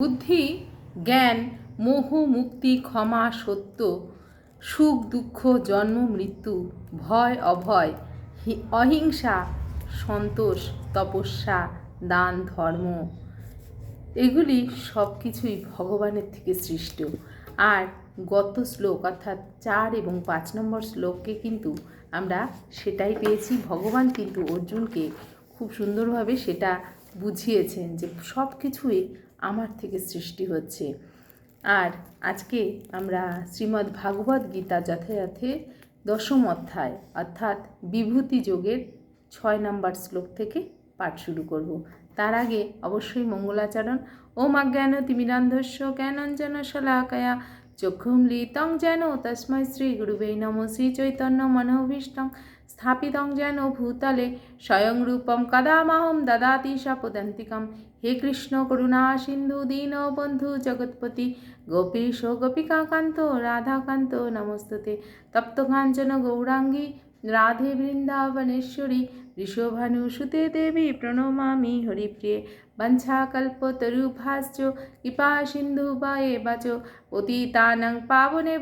বুদ্ধি, জ্ঞান, মোহ, মুক্তি, ক্ষমা, সত্য, সুখ, দুঃখ, জন্ম, মৃত্যু, ভয়, অভয় অহিংসা, সন্তোষ, তপস্যা, দান, ধর্ম, এগুলি সব কিছুই ভগবানের থেকে সৃষ্ট। আর গত শ্লোক অর্থাৎ চার এবং পাঁচ নম্বর শ্লোককে কিন্তু আমরা সেটাই পেয়েছি। ভগবান কিন্তু অর্জুনকে খুব সুন্দরভাবে সেটা বুঝিয়েছেন যে সব কিছুই আমার থেকে সৃষ্টি হচ্ছে। আর আজকে আমরা শ্রীমদ্ ভাগবত গীতা যথাযথে দশম অধ্যায় অর্থাৎ বিভূতি যোগের ছয় নম্বর শ্লোক থেকে পাঠ শুরু করব। তার আগে অবশ্যই মঙ্গলাচরণ। ওম অজ্ঞান তিমিরান্ধস্য জ্ঞানঞ্জন শলাকয়া। চক্ষুম লিতং যেন তস্মৈ শ্রী গুরুবে নম শ্রী চৈতন্য মনোভীষ্টং। স্থাপিতং যেন ভূতলে স্বয়ং রূপম দদাতি সপদন্তিকম। হে কৃষ্ণ করুণা সিন্ধু দীন বন্ধু জগৎপতি। গোপীশ গোপিকাকান্ত রাধাকান্ত নমস্ততে। তপ্ত কাঞ্চন গৌরাঙ্গী রাধে বৃন্দাবনেশ্বরী ঋষভানুসুতে দেবী প্রণমামি হরিপ্রিয়ে বঞ্ছাকল্পতরুভাশ্চ কৃপা সিন্ধু বায়ে বাচ পতিতানং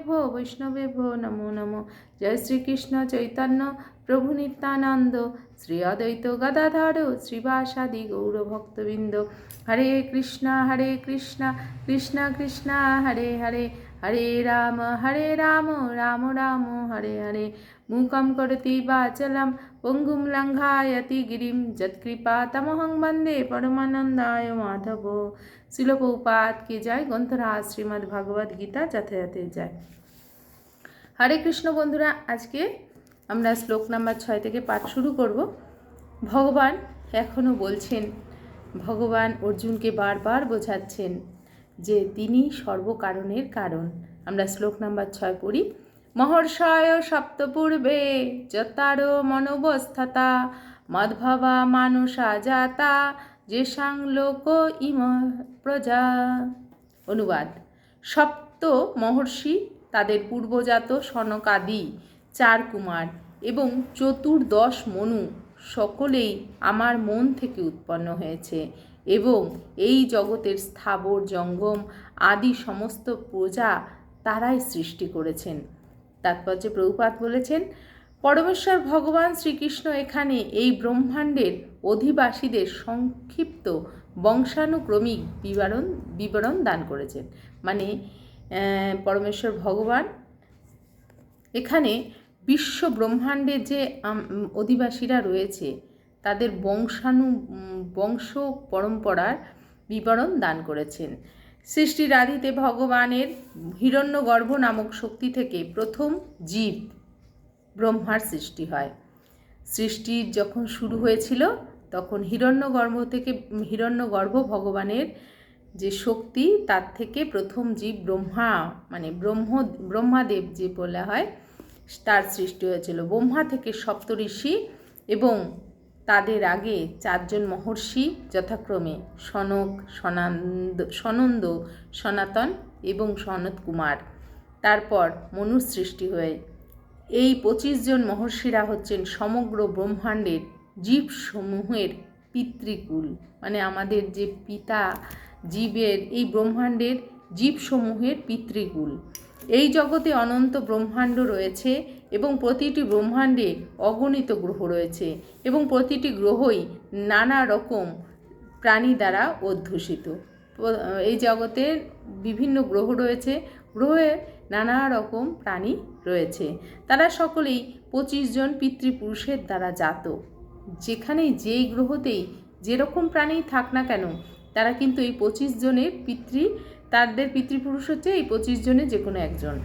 বৈষ্ণবে ভো নমো নমো জয় শ্রীকৃষ্ণ চৈতন্য প্রভু নিত্যানন্দ শ্রী অদ্বৈত গদাধর শ্রীবাসাদি গৌরভক্তবৃন্দ হরে কৃষ্ণ হরে কৃষ্ণ কৃষ্ণ কৃষ্ণ হরে হরে হরে রাম হরে রাম রাম রাম হরে হরে মূকं করতি বাচলম পঙ্গুম লঙ্ঘায়তি গিরিম যৎকৃপা তমহং বন্দে পরমানন্দায় মাধব শিলপৌপাত কে যায় গ্রন্থরাজ শ্রীমদ্ ভাগবত গীতা যথাযথে যায় হরে কৃষ্ণ বন্ধুরা, আজকে আমরা শ্লোক নাম্বার ছয় থেকে পাঠ শুরু করব। ভগবান এখনও বলছেন, ভগবান অর্জুনকে বারবার বোঝাচ্ছেন যে তিনি সর্বকারণের কারণ। আমরা শ্লোক নাম্বার ছয় পড়ি। মহর্ষয় সপ্তপূর্বে যতার মনোবস্থতা, মদ্ভবা মানুষা জাতা, যেসাং লোক ইম প্রজা। অনুবাদ, সপ্ত মহর্ষি তাদের পূর্বজাত সনকাদি চার কুমার এবং চতুর্দশ মনু সকলেই আমার মন থেকে উৎপন্ন হয়েছে এবং এই জগতের স্থাবর জঙ্গম, আদি সমস্ত প্রজা তারাই সৃষ্টি করেছেন। তাৎপর্য প্রভুপাত বলেছেন, পরমেশ্বর ভগবান শ্রীকৃষ্ণ এখানে এই ব্রহ্মাণ্ডের অধিবাসীদের সংক্ষিপ্ত বংশানুক্রমিক বিবরণ বিবরণ দান করেছেন। মানে পরমেশ্বর ভগবান এখানে বিশ্ব ব্রহ্মাণ্ডের যে অধিবাসীরা রয়েছে, তাদের বংশানু, বংশ পরম্পরার বিবরণ দান করেছেন। সৃষ্টির আদিতে ভগবানের হিরণ্যগর্ভ নামক শক্তি থেকে প্রথম জীব ব্রহ্মার সৃষ্টি হয়। সৃষ্টি যখন শুরু হয়েছিল, তখন হিরণ্যগর্ভ থেকে, হিরণ্যগর্ভ ভগবানের যে শক্তি, তার থেকে প্রথম জীব ব্রহ্মা মানে ব্রহ্ম, ব্রহ্মাদেব যে বলা হয়, তার সৃষ্টি হয়েছিল। ব্রহ্মা থেকে সপ্তঋষি এবং তাদের আগে চারজন মহর্ষি যথাক্রমে সনক, সনান্দ, সনন্দ, সনাতন এবং সনত কুমার। তারপর মনুর সৃষ্টি হয়ে। এই পঁচিশ জন মহর্ষিরা হচ্ছেন সমগ্র ব্রহ্মাণ্ডের জীবসমূহের পিতৃকুল। মানে আমাদের যে পিতা জীবের এই ব্রহ্মাণ্ডের জীবসমূহের পিতৃকুল। এই জগতে অনন্ত ব্রহ্মাণ্ড রয়েছে। এবং প্রতিটি ব্রহ্মাণ্ডে অগণিত গ্রহ রয়েছে এবং প্রতিটি গ্রহই নানা রকম প্রাণী দ্বারা অধ্যুষিত। এই জগতে বিভিন্ন গ্রহ রয়েছে, গ্রহে নানা রকম প্রাণী রয়েছে। তারা সকলেই পঁচিশ জন পিতৃপুরুষের দ্বারা জাত। যেখানেই যেই গ্রহতেই যেরকম প্রাণী থাক না কেন, তারা কিন্তু এই পঁচিশ জনের পিতৃ, তাদের পিতৃপুরুষ হচ্ছে এই পঁচিশ জনের যে কোনো একজন।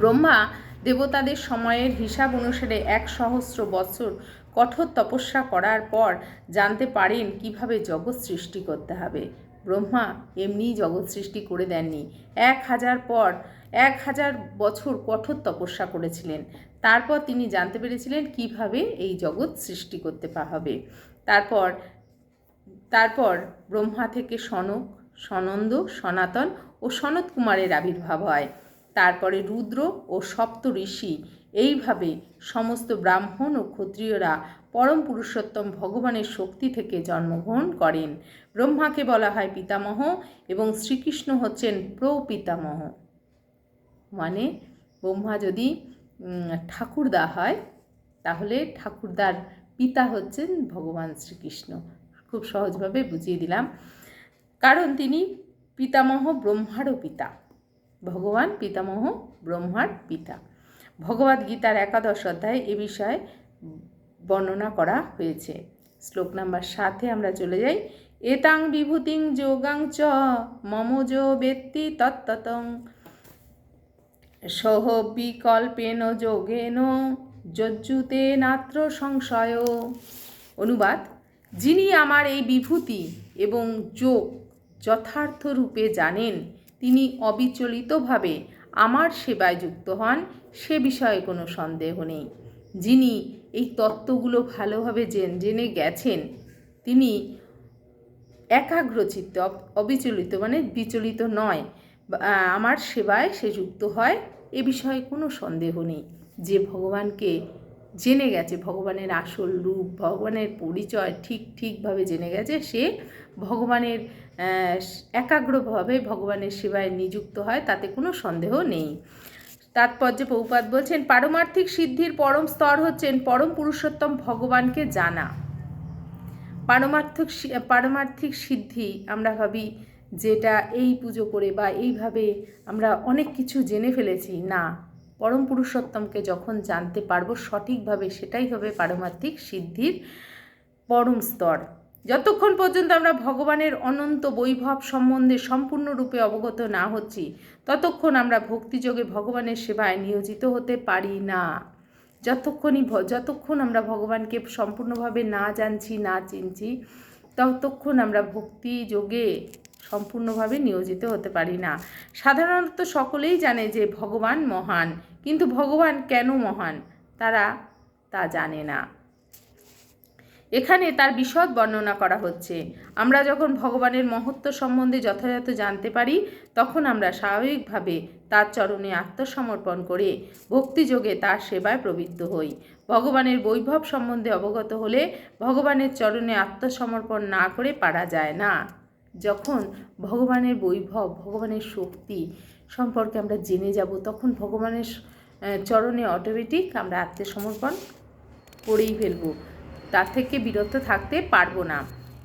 ব্রহ্মা দেবতাদের সময়ের হিসাব অনুসারে এক সহস্র বছর কঠোর তপস্যা করার পর জানতে পারেন কীভাবে জগৎ সৃষ্টি করতে হবে। ব্রহ্মা এমনিই জগৎ সৃষ্টি করে দেননি। এক হাজার পর এক হাজার বছর কঠোর তপস্যা করেছিলেন। তারপর তিনি জানতে পেরেছিলেন কীভাবে এই জগৎ সৃষ্টি করতে হবে। তারপর তারপর ব্রহ্মা থেকে সনক, সনন্দ, সনাতন ও সনত কুমারের আবির্ভাব হয়। তারপরে রুদ্র ও সপ্ত ঋষি। এইভাবে সমস্ত ব্রাহ্মণ ও ক্ষত্রিয়রা পরম পুরুষোত্তম ভগবানের শক্তি থেকে জন্মগ্রহণ করেন। ব্রহ্মাকে বলা হয় পিতামহ এবং শ্রীকৃষ্ণ হচ্ছেন প্রপিতামহ। মানে ব্রহ্মা যদি ঠাকুরদা হয়, তাহলে ঠাকুরদার পিতা হচ্ছেন ভগবান শ্রীকৃষ্ণ। খুব সহজভাবে বুঝিয়ে দিলাম। কারণ তিনি পিতামহ, ব্রহ্মারও পিতা। ভগবান পিতামহ, ব্রহ্মার পিতা। ভগবদ গীতার একাদশ অধ্যায়ে এ বিষয়ে বর্ণনা করা হয়েছে। শ্লোক নাম্বার সাতে আমরা চলে যাই। এতাং বিভূতিং যোগাং চ, মম যো বেত্তি তত্ততং। সহ বিকল্পেন যোগেন, যজ্জুতে নাত্র সংশয়। অনুবাদ, যিনি আমার এই বিভূতি এবং যোগ যথার্থ রূপে জানেন তিনি অবিচলিতভাবে আমার সেবায় যুক্ত হন, সে বিষয়ে কোনো সন্দেহ নেই। যিনি এই তত্ত্বগুলো ভালোভাবে জেন- গেছেন, তিনি একাগ্রচিত্ত অব- অবিচলিত মানে বিচলিত নয়। আমার সেবায় সে যুক্ত হয়, এ বিষয়ে কোনো সন্দেহ নেই। যে ভগবানকে জেনে গেছে, ভগবানের আসল রূপ, ভগবানের পরিচয় ঠিক ঠিকভাবে জেনে গেছে, সে ভগবানের একাগ্রভাবে ভগবানের সেবায় নিযুক্ত হয়, তাতে কোনো সন্দেহ নেই। তাৎপর্য পৌপাত বলছেন, পারমার্থিক সিদ্ধির পরম স্তর হচ্ছেন পরম পুরুষোত্তম ভগবানকে জানা। পারমার্থিক পারমার্থিক সিদ্ধি, আমরা ভাবি যেটা এই পুজো করে বা এইভাবে আমরা অনেক কিছু জেনে ফেলেছি, না। পরম পুরুষোত্তমকে যখন জানতে পারব সঠিকভাবে সেটাই হবে পারমার্থিক সিদ্ধির পরম স্তর। যতক্ষণ পর্যন্ত আমরা ভগবানের অনন্ত বৈভব সম্বন্ধে সম্পূর্ণরূপে অবগত না হচ্ছি, ততক্ষণ আমরা ভক্তিযোগে ভগবানের সেবায় নিয়োজিত হতে পারি না। যতক্ষণই যতক্ষণ আমরা ভগবানকে সম্পূর্ণভাবে না জানছি, না চিনছি, ততক্ষণ আমরা ভক্তি যোগে সম্পূর্ণভাবে নিয়োজিত হতে পারি না। সাধারণত সকলেই জানে যে ভগবান মহান, কিন্তু ভগবান কেন মহান? তারা তা জানে না। এখানে তার বিশদ বর্ণনা করা হচ্ছে। আমরা যখন ভগবানের মহত্ব সম্বন্ধে যথাযথ জানতে পারি, তখন আমরা স্বাভাবিকভাবে তার চরণে আত্মসমর্পণ করে ভক্তিযোগে তার সেবায় প্রবৃত্ত হই। ভগবানের বৈভব সম্বন্ধে অবগত হলে ভগবানের চরণে আত্মসমর্পণ না করে পারা যায় না। যখন ভগবানের বৈভব, ভগবানের শক্তি সম্পর্কে আমরা জেনে যাব, তখন ভগবানের চরণে অটোমেটিক আমরা আত্মসমর্পণ করেই ফেলব। তার থেকে বিরত থাকতে পারব না।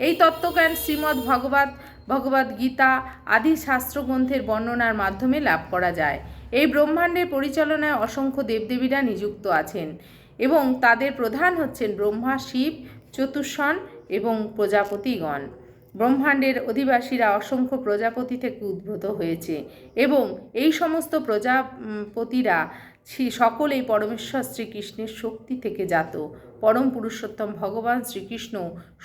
এই তত্ত্বজ্ঞান শ্রীমদ্ ভগবত ভগবদ গীতা আদি শাস্ত্রগ্রন্থের বর্ণনার মাধ্যমে লাভ করা যায়। এই ব্রহ্মাণ্ডের পরিচালনায় অসংখ্য দেবদেবীরা নিযুক্ত আছেন এবং তাদের প্রধান হচ্ছেন ব্রহ্মা, শিব, চতুষ্ষণ এবং প্রজাপতিগণ। ব্রহ্মাণ্ডের অধিবাসীরা অসংখ্য প্রজাপতি থেকে উদ্ভূত হয়েছে এবং এই সমস্ত প্রজাপতিরা সকলেই পরমেশ্বর শ্রীকৃষ্ণের শক্তি থেকে জাত। পরম পুরুষোত্তম ভগবান শ্রীকৃষ্ণ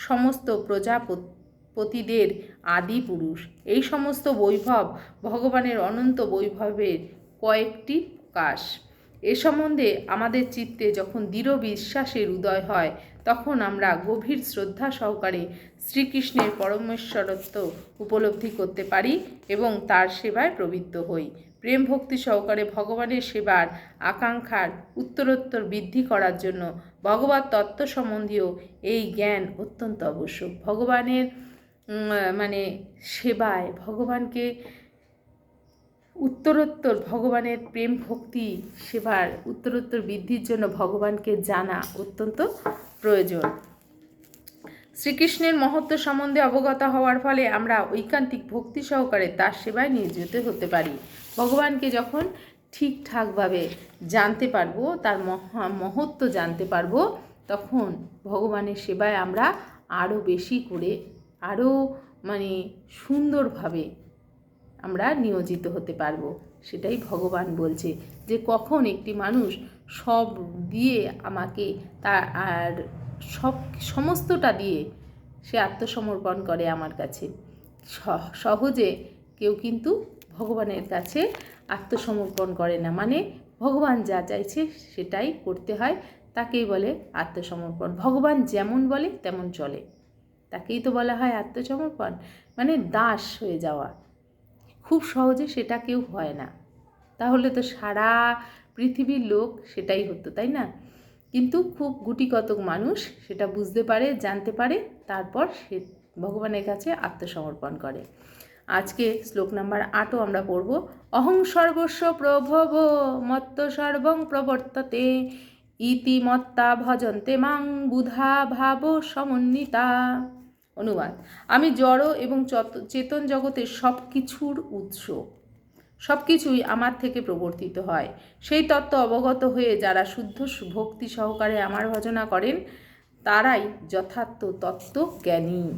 সমস্ত প্রজাপতিদের আদি পুরুষ। এই সমস্ত বৈভব ভগবানের অনন্ত বৈভবের কয়েকটি প্রকাশ। এ সম্বন্ধে আমাদের চিত্তে যখন দৃঢ় বিশ্বাসের উদয় হয়, তখন আমরা গভীর শ্রদ্ধা সহকারে শ্রীকৃষ্ণের পরমেশ্বরত্ব উপলব্ধি করতে পারি এবং তার সেবায় প্রবৃত্ত হই। প্রেম ভক্তি সহকারে ভগবানের সেবার আকাঙ্ক্ষার উত্তরোত্তর বৃদ্ধি করার জন্য ভগবত তত্ত্ব সম্বন্ধীয় এই জ্ঞান অত্যন্ত আবশ্যক। ভগবানের মানে সেবায় ভগবানকে উত্তরোত্তর ভগবানের প্রেম ভক্তি সেবার উত্তরোত্তর বৃদ্ধির জন্য ভগবানকে জানা অত্যন্ত প্রয়োজন। শ্রীকৃষ্ণের মহত্ব সম্বন্ধে অবগত হওয়ার ফলে আমরা ঐকান্তিক ভক্তি সহকারে তার সেবায় নিয়োজিত হতে পারি। ভগবানকে যখন ঠিকঠাকভাবে জানতে পারব, তার মহা মহত্ব জানতে পারব, তখন ভগবানের সেবায় আমরা আরও বেশি করে আরও মানে সুন্দরভাবে আমরা নিয়োজিত হতে পারব। সেটাই ভগবান বলছে যে কখন একটি মানুষ সব দিয়ে আমাকে তার আর সব সমস্তটা দিয়ে সে আত্মসমর্পণ করে আমার কাছে। সহজে কেউ কিন্তু ভগবানের কাছে আত্মসমর্পণ করে না। মানে ভগবান যা চাইছে সেটাই করতে হয়, তাকেই বলে আত্মসমর্পণ। ভগবান যেমন বলে তেমন চলে। তাকেই তো বলা হয় আত্মসমর্পণ। মানে দাস হয়ে যাওয়া। খুব সহজে সেটা কেউ হয় না। তাহলে তো সারা পৃথিবীর লোক সেটাই হতো, তাই না? কিন্তু খুব গুটি কতক মানুষ সেটা বুঝতে পারে, জানতে পারে, তারপর সে ভগবানের কাছে আত্মসমর্পণ করে। আজকে শ্লোক নাম্বার আটও আমরা পড়ব। অহং সর্বস্ব প্রভব মত্ত সর্বং প্রবর্ততে ইতিমত্তা ভজন্তে মাং বুধা ভাব সমন্বিতা। অনুবাদ। আমি জড় এবং চত- চেতন জগতের সব কিছুর উৎস। সব কিছুই আমার থেকে প্রবর্তিত হয়। সেই তত্ত্ব অবগত হয়ে যারা শুদ্ধ ভক্তি সহকারে আমার ভজনা করেন, তারাই যথার্থ তত্ত্ব জ্ঞানী।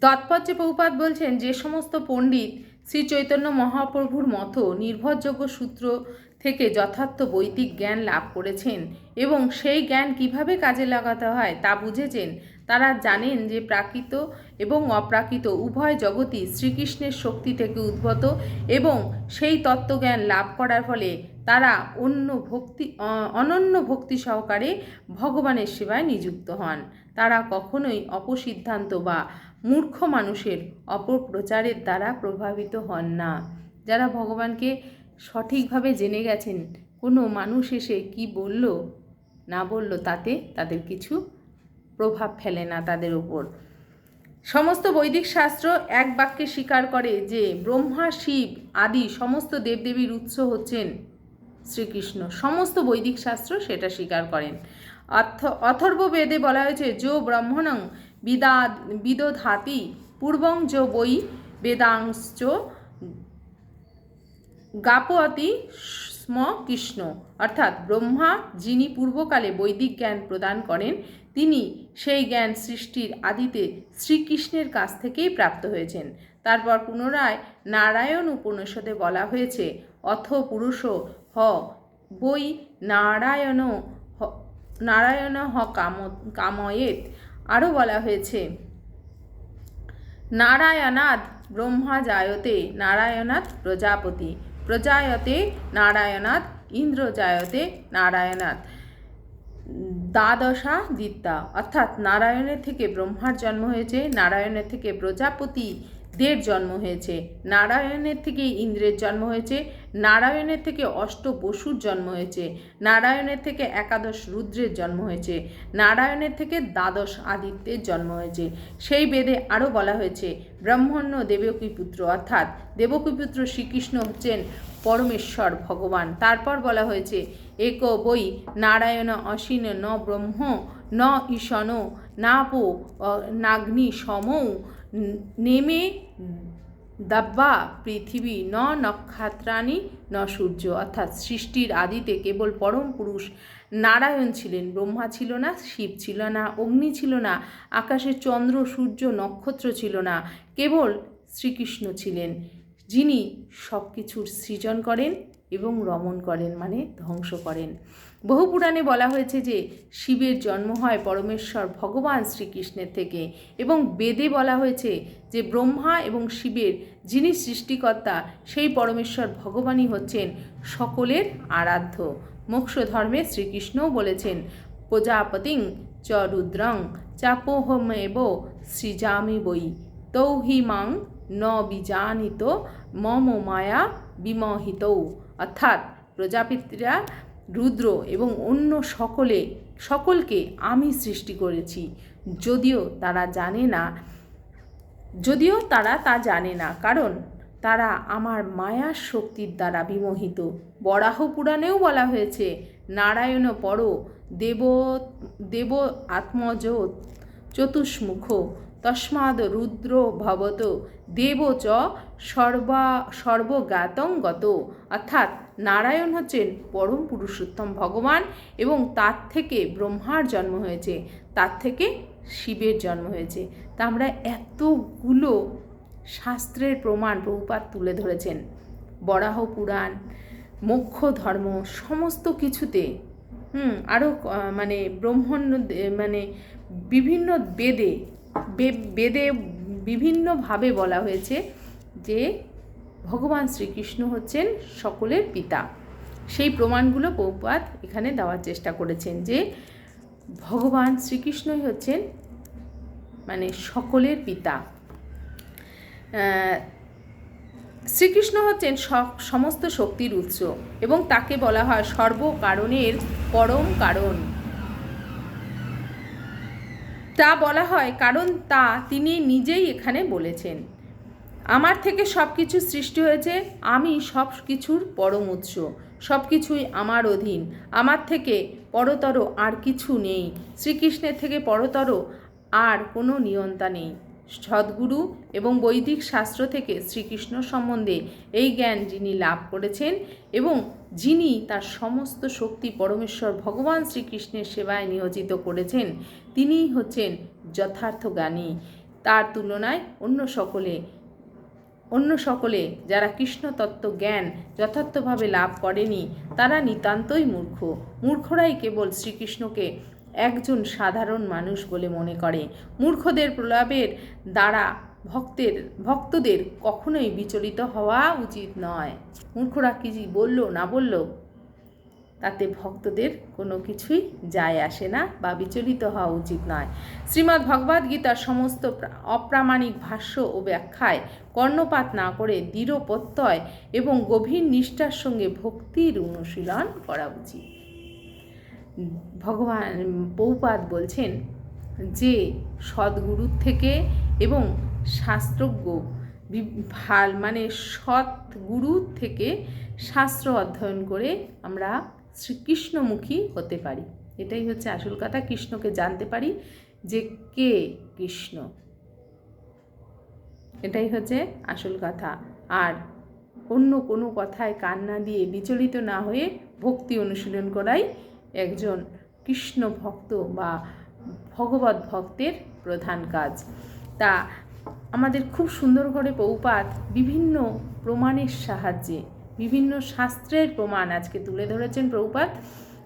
তৎপর্যে বহুপাত বলছেন, যে সমস্ত পণ্ডিত শ্রী চৈতন্য মহাপ্রভুর মতো নির্ভরযোগ্য সূত্র থেকে যথার্থ বৈদিক জ্ঞান লাভ করেছেন এবং সেই জ্ঞান কীভাবে কাজে লাগাতে হয় তা বুঝেছেন তারা জানেন যে প্রাকৃত এবং অপ্রাকৃত উভয় জগৎই শ্রীকৃষ্ণের শক্তি থেকে উদ্ভূত এবং সেই তত্ত্বজ্ঞান লাভ করার ফলে তারা অন্য ভক্তি অনন্য ভক্তি সহকারে ভগবানের সেবায় নিযুক্ত হন। তারা কখনোই অপসিদ্ধান্ত বা মূর্খ মানুষের অপপ্রচারের দ্বারা প্রভাবিত হন না। যারা ভগবানকে সঠিকভাবে জেনে গেছেন, কোনো মানুষ এসে কি বলল, না বলল তাতে তাদের কিছু প্রভাব ফেলে না তাদের উপর। সমস্ত বৈদিক শাস্ত্র এক বাক্যে স্বীকার করে যে ব্রহ্মা, শিব আদি সমস্ত দেবদেবীর উৎস হচ্ছেন শ্রীকৃষ্ণ। সমস্ত বৈদিক শাস্ত্র সেটা স্বীকার করেন। অর্থ, অথর্ব বেদে বলা হয়েছে, যো ব্রহ্মণং বিদা বিদধাতি পূর্বং যো বই বেদাংশ গাপতি স্ম কৃষ্ণ। অর্থাৎ ব্রহ্মা, যিনি পূর্বকালে বৈদিক জ্ঞান প্রদান করেন, তিনি সেই জ্ঞান সৃষ্টির আদিতে শ্রীকৃষ্ণের কাছ থেকেই প্রাপ্ত হয়েছেন। তারপর পুনরায় নারায়ণ উপনিষদে বলা হয়েছে, অথ পুরুষ হ বই নারায়ণ নারায়ণ হ কাম কাময়েত আরও বলা হয়েছে নারায়ণাদ ব্রহ্মা জায়তে নারায়ণাথ প্রজাপতি। প্রজায়তে নারায়ণাথ ইন্দ্রজায়তে নারায়ণাথ দ্বাদশা দিত্যা অর্থাৎ নারায়ণের থেকে ব্রহ্মার জন্ম হয়েছে, নারায়ণের থেকে প্রজাপতি দের জন্ম হয়েছে। নারায়ণের থেকে ইন্দ্রের জন্ম হয়েছে। নারায়ণের থেকে অষ্ট বসুর জন্ম হয়েছে। নারায়ণের থেকে একাদশ রুদ্রের জন্ম হয়েছে। নারায়ণের থেকে দ্বাদশ আদিত্যের জন্ম হয়েছে। সেই বেদে আরও বলা হয়েছে, ব্রহ্মণ্য দেবকী পুত্র অর্থাৎ দেবকী পুত্র শ্রীকৃষ্ণ হচ্ছেন পরমেশ্বর ভগবান। তারপর বলা হয়েছে, এক বই নারায়ণ অসীন ন ব্রহ্ম ন ঈশন নাপো নাগ্নি সমৌ নেমে দাব্বা পৃথিবী, ন নক্ষত্রাণী, ন সূর্য। অর্থাৎ সৃষ্টির আদিতে কেবল পরম পুরুষ নারায়ণ ছিলেন। ব্রহ্মা ছিল না, শিব ছিল না, অগ্নি ছিল না, আকাশে চন্দ্র, সূর্য, নক্ষত্র ছিল না, কেবল শ্রীকৃষ্ণ ছিলেন, যিনি সব কিছুর সৃজন করেন এবং রমণ করেন মানে ধ্বংস করেন। বহু পুরাণে বলা হয়েছে যে শিবের জন্ম হয় পরমেশ্বর ভগবান শ্রীকৃষ্ণের থেকে এবং বেদে বলা হয়েছে যে ব্রহ্মা এবং শিবের যিনি সৃষ্টিকর্তা, সেই পরমেশ্বর ভগবানই হচ্ছেন সকলের আরাধ্য। মোক্ষ ধর্মে শ্রীকৃষ্ণও বলেছেন, প্রজাপতিং চ রুদ্রং চাপোহমেব সৃজামি বই তৌহি মাং ন বিজানিত মম মায়া বিমোহিত। অর্থাৎ প্রজাপিত্রীরা রুদ্র এবং অন্য সকলে, সকলকে আমি সৃষ্টি করেছি। যদিও তারা জানে না, যদিও তারা তা জানে না, কারণ তারা আমার মায়ার শক্তির দ্বারা বিমোহিত। বরাহ পুরাণেও বলা হয়েছে, নারায়ণ পর দেব দেব আত্মজ চতুষ্মুখ তস্মাদ রুদ্র ভবত, দেব চ সর্বা, সর্বজ্ঞাতং গত। অর্থাৎ নারায়ণ হচ্ছেন পরম পুরুষোত্তম ভগবান এবং তার থেকে ব্রহ্মার জন্ম হয়েছে, তার থেকে শিবের জন্ম হয়েছে। তা আমরা এতগুলো শাস্ত্রের প্রমাণ প্রভুপাত তুলে ধরেছেন। বরাহ পুরাণ, মোক্ষ ধর্ম, সমস্ত কিছুতে, হুম আরও মানে ব্রহ্মণ্য মানে বিভিন্ন বেদে বেদে বিভিন্নভাবে বলা হয়েছে যে ভগবান শ্রীকৃষ্ণ হচ্ছেন সকলের পিতা। সেই প্রমাণগুলো পৌপাত এখানে দেওয়ার চেষ্টা করেছেন যে ভগবান শ্রীকৃষ্ণই হচ্ছেন মানে সকলের পিতা। শ্রীকৃষ্ণ হচ্ছেন সমস্ত শক্তির উৎস এবং তাকে বলা হয় সর্বকারণের পরম কারণ। তা বলা হয়, কারণ তা তিনি নিজেই এখানে বলেছেন। আমার থেকে সব কিছু সৃষ্টি হয়েছে, আমি সব কিছুর পরম উৎস সব কিছুই আমার অধীন। আমার থেকে পরতর আর কিছু নেই, শ্রীকৃষ্ণের থেকে পরতর আর কোনো নিয়ন্তা নেই। সদ্গুরু এবং বৈদিক শাস্ত্র থেকে শ্রীকৃষ্ণ সম্বন্ধে এই জ্ঞান যিনি লাভ করেছেন এবং যিনি তার সমস্ত শক্তি পরমেশ্বর ভগবান শ্রীকৃষ্ণের সেবায় নিয়োজিত করেছেন, তিনিই হচ্ছেন যথার্থ জ্ঞানী। তার তুলনায় অন্য সকলে অন্য সকলে যারা কৃষ্ণ তত্ত্ব জ্ঞান যথার্থভাবে লাভ করেনি, তারা নিতান্তই মূর্খ। মূর্খরাই কেবল শ্রীকৃষ্ণকে একজন সাধারণ মানুষ বলে মনে করে। মূর্খদের প্রলাপের দ্বারা ভক্তের, ভক্তদের কখনোই বিচলিত হওয়া উচিত নয়। মূর্খরা কি বলল, না বলল, তাতে ভক্তদের কোনো কিছুই যায় আসে না বা বিচলিত হওয়া উচিত নয়। শ্রীমদ্ ভগবদ্ গীতার সমস্ত অপ্রামাণিক ভাষ্য ও ব্যাখ্যায় কর্ণপাত না করে দৃঢ় প্রত্যয় এবং গভীর নিষ্ঠার সঙ্গে ভক্তির অনুশীলন করা উচিত। ভগবান পৌপাত বলছেন যে সদ্গুরুর থেকে এবং শাস্ত্রজ্ঞ ভালো মানে সৎ গুরুর থেকে শাস্ত্র অধ্যয়ন করে আমরা শ্রীকৃষ্ণমুখী হতে পারি। এটাই হচ্ছে আসল কথা, কৃষ্ণকে জানতে পারি যে কে কৃষ্ণ। এটাই হচ্ছে আসল কথা। আর অন্য কোনো কথায় কান্না দিয়ে বিচলিত না হয়ে ভক্তি অনুশীলন করাই একজন কৃষ্ণ ভক্ত বা ভগবত ভক্তের প্রধান কাজ। তা আমাদের খুব সুন্দর করে পৌপাত বিভিন্ন প্রমাণের সাহায্যে, বিভিন্ন শাস্ত্রের প্রমাণ আজকে তুলে ধরেছেন প্রভুপাত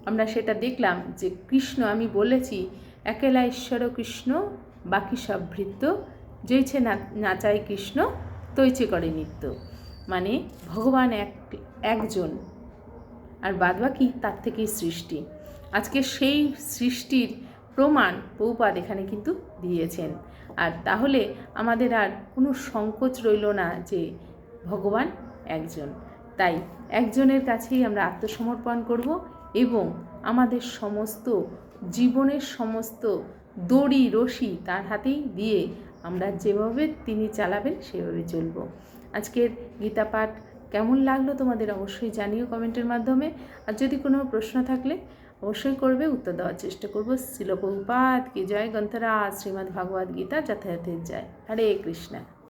আমরা সেটা দেখলাম যে কৃষ্ণ, আমি বলেছি, একেলা ঈশ্বর কৃষ্ণ, বাকি সব ভৃত্য যেইছে না নাচায় কৃষ্ণ, তৈছে করে নিত্য। মানে ভগবান এক, একজন, আর বাদবাকি তার থেকেই সৃষ্টি। আজকে সেই সৃষ্টির প্রমাণ পৌপাদ এখানে কিন্তু দিয়েছেন। আর তাহলে আমাদের আর কোনো সংকোচ রইল না যে ভগবান একজন। তাই একজনের কাছেই আমরা আত্মসমর্পণ করব এবং আমাদের সমস্ত, জীবনের সমস্ত দড়ি রশি তার হাতেই দিয়ে আমরা যেভাবে তিনি চালাবেন সেভাবে চলব। আজকের গীতা পাঠ কেমন লাগল তোমাদের অবশ্যই জানিও কমেন্টের মাধ্যমে। আর যদি কোনো প্রশ্ন থাকলে অবশ্যই করবে, উত্তর দেওয়ার চেষ্টা করব। শিলপ্রপাত কি জয় গ্রন্থরা শ্রীমদ্ ভগবদ্গীতা গীতা যথাযথের জয়। হরে কৃষ্ণা।